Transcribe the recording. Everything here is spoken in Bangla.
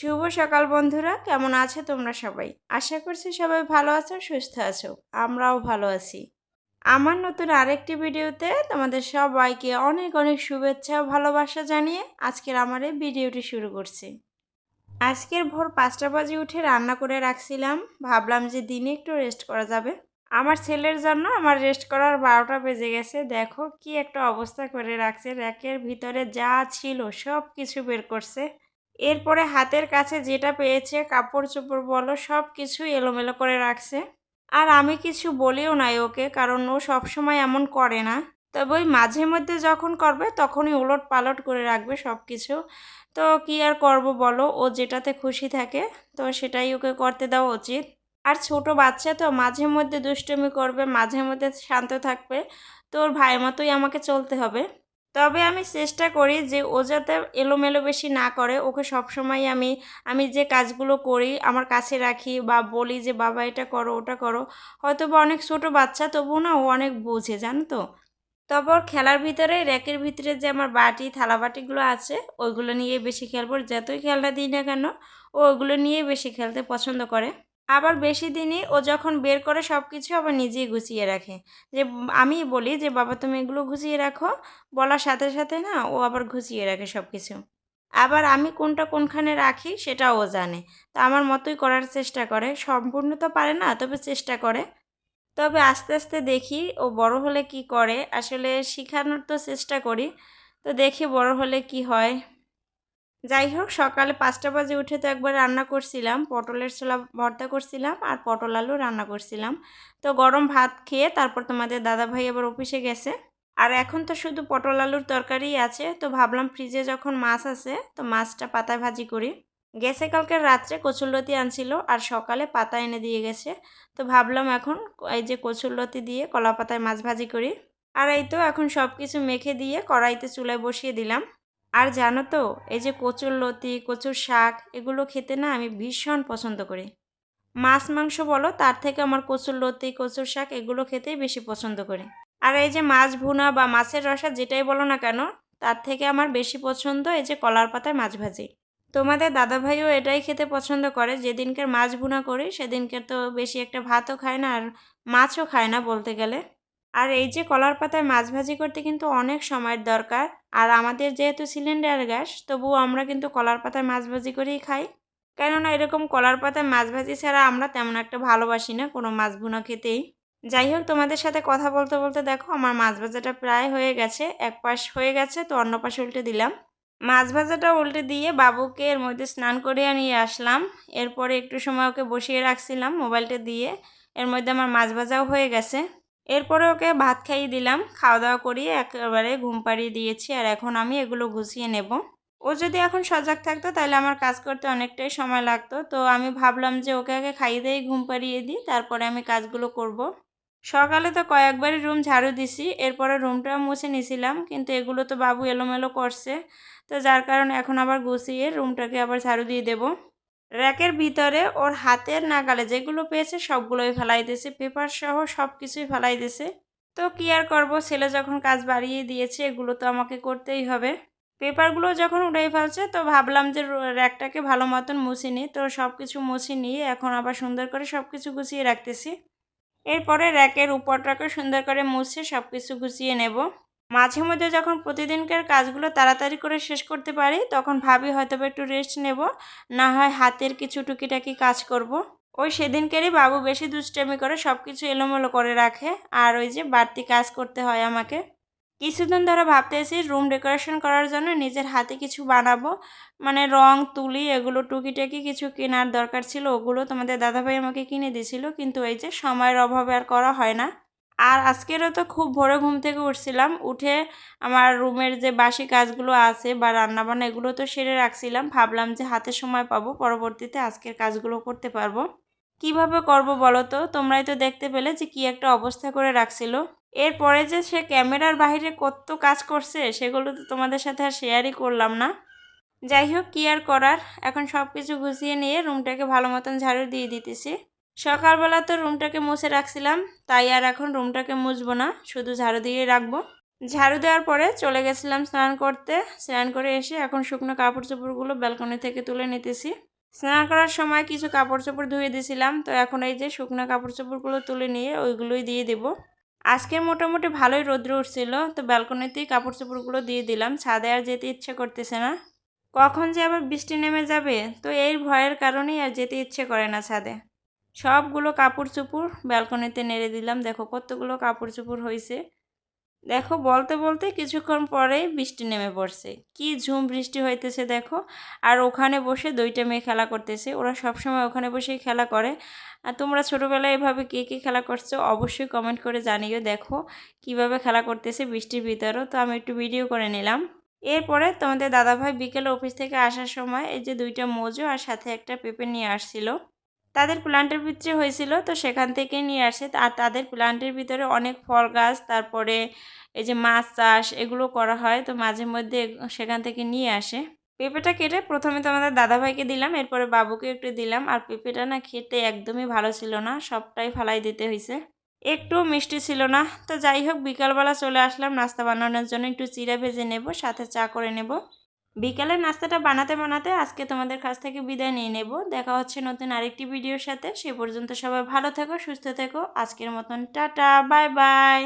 শুভ সকাল বন্ধুরা, কেমন আছো তোমরা সবাই? আশা করছি সবাই ভালো আছো, সুস্থ আছো। আমরাও ভালো আছি। আমার নতুন আরেকটি ভিডিওতে তোমাদের সবাইকে অনেক অনেক শুভেচ্ছা ভালোবাসা জানিয়ে আজকের আমার এই ভিডিওটি শুরু করছি। আজকের ভোর পাঁচটা বাজে উঠে রান্না করে রাখছিলাম। ভাবলাম যে দিনে একটু রেস্ট করা যাবে। আমার ছেলের জন্য আমার রেস্ট করার বারোটা বেজে গেছে। দেখো কি একটা অবস্থা করে রাখছে। র্যাকের ভিতরে যা ছিল সব কিছু বের করছে। এরপরে হাতের কাছে যেটা পেয়েছে কাপড় চোপড় বলো সব কিছু এলোমেলো করে রাখছে। আর আমি কিছু বলিও নাই ওকে, কারণ ও সবসময় এমন করে না। তবে ওই মাঝে মধ্যে যখন করবে, তখনই উলট পালট করে রাখবে সব কিছু তো কি আর করব বলো, ও যেটাতে খুশি থাকে, তো সেটাই ওকে করতে দেওয়া উচিত। আর ছোট বাচ্চা তো, মাঝে মধ্যে দুষ্টুমি করবে, মাঝে মধ্যে শান্ত থাকবে। তো ওর ভাই মতোই আমাকে চলতে হবে। তবে আমি চেষ্টা করি যে ও যাতে এলোমেলো বেশি না করে। ওকে সবসময় আমি আমি যে কাজগুলো করি, আমার কাছে রাখি বা বলি যে, বাবা, এটা করো, ওটা করো। হয়তো বা অনেক ছোট বাচ্চা তবু না ও অনেক বোঝে, জানো তো? তবে ওর খেলার ভিতরে, র্যাকের ভিতরে যে আমার বাটি থালা বাটিগুলো আছে, ওইগুলো নিয়ে বেশি খেলব। যতই খেলনা দিই না কেন, ও ওইগুলো নিয়ে বেশি খেলতে পছন্দ করে। আবার বেশি দিনই ও যখন বের করে সব কিছু আবার নিজেই গুছিয়ে রাখে। যে আমি বলি যে, বাবা, তুমি এগুলো গুছিয়ে রাখো। বলার সাথে সাথে না ও আবার গুছিয়ে রাখে সব কিছু আবার আমি কোনটা কোনখানে রাখি সেটাও ও জানে। তো আমার মতোই করার চেষ্টা করে। সম্পূর্ণ তো পারে না, তবে চেষ্টা করে। তবে আস্তে আস্তে দেখি ও বড় হলে কি করে। আসলে শেখানোর তো চেষ্টা করি। তো দেখি বড় হলে কি হয়। যাই হোক, সকালে পাঁচটা বাজে উঠে তো একবার রান্না করছিলাম। পটলের ছোলা ভর্তা করছিলাম আর পটল আলু রান্না করছিলাম। তো গরম ভাত খেয়ে তারপর তোমাদের দাদা ভাই আবার অফিসে গেছে। আর এখন তো শুধু পটল আলুর তরকারিই আছে। তো ভাবলাম ফ্রিজে যখন মাছ আছে, তো মাছটা পাতায় ভাজি করি। গেছে কালকে রাত্রে কচুরলতি আনছিল আর সকালে পাতা এনে দিয়ে গেছে। তো ভাবলাম এখন এই যে কচুরলতি দিয়ে কলা পাতায় মাছ ভাজি করি। আর এই তো এখন সব কিছু মেখে দিয়ে কড়াইতে চুলায় বসিয়ে দিলাম। আর জানো তো, এই যে কচুর লতি, কচুর শাক, এগুলো খেতে না আমি ভীষণ পছন্দ করি। মাছ, মাংস বলো, তার থেকে আমার কচুর লতি, কচুর শাক এগুলো খেতেই বেশি পছন্দ করি। আর এই যে মাছ ভুনা বা মাছের রসা যেটাই বলো না কেন, তার থেকে আমার বেশি পছন্দ এই যে কলার পাতায় মাছ ভাজি। তোমাদের দাদাভাইও এটাই খেতে পছন্দ করে, যেদিনকার মাছ ভুনা করি, সেদিনকে তো বেশি একটা ভাতও খায় না আর মাছও খায় না বলতে গেলে। আর এই যে কলার পাতায় মাছ ভাজি করতে কিন্তু অনেক সময়ের দরকার। আর আমাদের যেহেতু সিলিন্ডার গ্যাস, তবুও আমরা কিন্তু কলার পাতায় মাছ ভাজি করেই খাই। কেননা এরকম কলার পাতায় মাছ ভাজি ছাড়া আমরা তেমন একটা ভালোবাসি না কোনো মাছ ভুনা খেতেই। যাই হোক, তোমাদের সাথে কথা বলতে বলতে দেখো, আমার মাছ ভাজাটা প্রায় হয়ে গেছে, এক পাশ হয়ে গেছে, তো অন্য পাশে উল্টে দিলাম। মাছ ভাজাটা উল্টে দিয়ে বাবুকে এর মধ্যে স্নান করিয়ে নিয়ে আসলাম। এরপরে একটু সময় ওকে বসিয়ে রাখছিলাম মোবাইলটা দিয়ে। এর মধ্যে আমার মাছ ভাজাও হয়ে গেছে। এরপরে ওকে ভাত খাইয়ে দিলাম খাওয়া দাওয়া করিয়ে একেবারে ঘুম পাড়িয়ে দিয়েছি আর এখন আমি এগুলো গুছিয়ে নেব। ও যদি এখন সজাগ থাকতো তাহলে আমার কাজ করতে অনেকটাই সময় লাগতো। তো আমি ভাবলাম যে ওকে আগে খাইয়ে দিয়ে ঘুম পাড়িয়ে দিই, তারপরে আমি কাজগুলো করব। সকালে তো কয়েকবারই রুম ঝাড়ু দিছি, এরপরে রুমটা মুছে নিছিলাম, কিন্তু এগুলো তো বাবু এলোমেলো করছে। তো যার কারণে এখন আবার গুছিয়ে রুমটাকে আবার ঝাড়ু দিয়ে দেবো। র্যাকের ভিতরে ওর হাতের নাগালে যেগুলো পেয়েছে সবগুলোই ফেলাই দিয়েছে পেপার সহ সব কিছুই ফেলাই দিয়েছে। তো কি আর করব? ছেলে যখন কাজ বাড়িয়ে দিয়েছে, এগুলো তো আমাকে করতেই হবে। পেপারগুলো যখন উঠে ফেলছে, তো ভাবলাম যে র্যাকটাকে ভালো মতন মুছে নিই। তো সব কিছু মুছে নিয়ে এখন আবার সুন্দর করে সব কিছু গুছিয়ে রাখতেছি। এরপরে র্যাকের উপরটাকে সুন্দর করে মুছে সব কিছু গুছিয়ে নেব। মাঝে মধ্যে যখন প্রতিদিনকার কাজগুলো তাড়াতাড়ি করে শেষ করতে পারি, তখন ভাবি হয়তো একটু রেস্ট নেব, না হয় হাতের কিছু টুকিটাকি কাজ করব। ওই সেদিনকেরই বাবু বেশি দুষ্টামি করে সব কিছু এলোমেলো করে রাখে, আর ওই যে বাড়তি কাজ করতে হয় আমাকে কিছুদিন ধরে ভাবতেছি রুম ডেকোরেশন করার জন্য নিজের হাতে কিছু বানাবো মানে রং, তুলি এগুলো টুকিটাকি কিছু কেনার দরকার ছিল, ওগুলো তোমাদের দাদাভাই আমাকে কিনে দিয়েছিল, কিন্তু এই যে সময়ের অভাবে আর করা হয় না আর আজকেরও তো খুব ভোরে ঘুম থেকে উঠছিলাম। উঠে আমার রুমের যে বাসি কাজগুলো আছে বা রান্নাবান্না এগুলো তো সেরে রাখছিলাম। ভাবলাম যে হাতে সময় পাবো, পরবর্তীতে আজকের কাজগুলো করতে পারব। কীভাবে করব বলো তো? তোমরাই তো দেখতে পেলে যে কি একটা অবস্থা করে রাখছিল। এরপরে যে সে ক্যামেরার বাহিরে কত কাজ করছে, সেগুলো তো তোমাদের সাথে আর শেয়ারই করলাম না। যাই হোক, কী আর করার? এখন সব কিছু গুছিয়ে নিয়ে রুমটাকে ভালো মতন ঝাড়ু দিয়ে দিতেছি। সকালবেলা তো রুমটাকে মুছে রাখছিলাম, তাই আর এখন রুমটাকে মুছবো না, শুধু ঝাড়ু দিয়ে রাখব। ঝাড়ু দেওয়ার পরে চলে গেছিলাম স্নান করতে, স্নান করে এসে এখন শুকনো কাপড় চোপড়গুলো ব্যালকনি থেকে তুলে নিতেছি। স্নান করার সময় কিছু কাপড় চোপড় ধুয়ে দিয়েছিলাম তো এখন এই যে শুকনো কাপড় চোপড়গুলো তুলে নিয়ে ওইগুলোই দিয়ে দেব। আজকে মোটামুটি ভালোই রৌদ্র উঠছিল, তো ব্যালকনিতেই কাপড় চোপড়গুলো দিয়ে দিলাম, ছাদে আর যেতে ইচ্ছে করতেছে না। কখন যে আবার বৃষ্টি নেমে যাবে, তো এই ভয়ের কারণেই আর যেতে ইচ্ছে করে না ছাদে। সবগুলো কাপড় চোপড় ব্যালকনিতে নেড়ে দিলাম। দেখো কতগুলো কাপড় চোপড় হয়েছে দেখো বলতে বলতে কিছুক্ষণ পরেই বৃষ্টি নেমে পড়ছে। কি ঝুম বৃষ্টি হইতেছে দেখো। আর ওখানে বসে দুইটা মেয়ে খেলা করতেছে। ওরা সবসময় ওখানে বসেই খেলা করে। আর তোমরা ছোটোবেলায় এভাবে কে কে খেলা করছ অবশ্যই কমেন্ট করে জানিও। দেখো কীভাবে খেলা করতেছে বৃষ্টির ভিতরেও। তো আমি একটু ভিডিও করে নিলাম। এরপরে তোমাদের দাদাভাই বিকেলে অফিস থেকে আসার সময় এই যে দুইটা মোজো আর সাথে একটা পেঁপে নিয়ে আসছিল। তাদের প্ল্যান্টের ভিতরে হয়েছিল, তো সেখান থেকে নিয়ে আসে। আর তাদের প্ল্যান্টের ভিতরে অনেক ফল গাছ, তারপরে এই যে মাছ চাষ এগুলো করা হয়, তো মাঝে মধ্যে সেখান থেকে নিয়ে আসে। পেঁপেটা কেটে প্রথমে তো আমাদের দাদাভাইকে দিলাম, এরপরে বাবুকে একটু দিলাম। আর পেঁপেটা না খেতে একদমই ভালো ছিল না, সবটাই ফালাই দিতে হয়েছে একটু মিষ্টি ছিল না, তো যাই হোক, বিকালবেলা চলে আসলাম, নাস্তা বানানোর জন্য একটু চিড়া ভেজে নেব, সাথে চা করে নেব। বিকালের নাস্তাটা বানাতে বানাতে আজকে তোমাদের কাছ থেকে বিদায় নিয়ে নেব। দেখা হচ্ছে নতুন আরেকটি ভিডিওর সাথে। সে পর্যন্ত সবাই ভালো থেকো, সুস্থ থেকো। আজকের মতন টাটা, বাই বাই।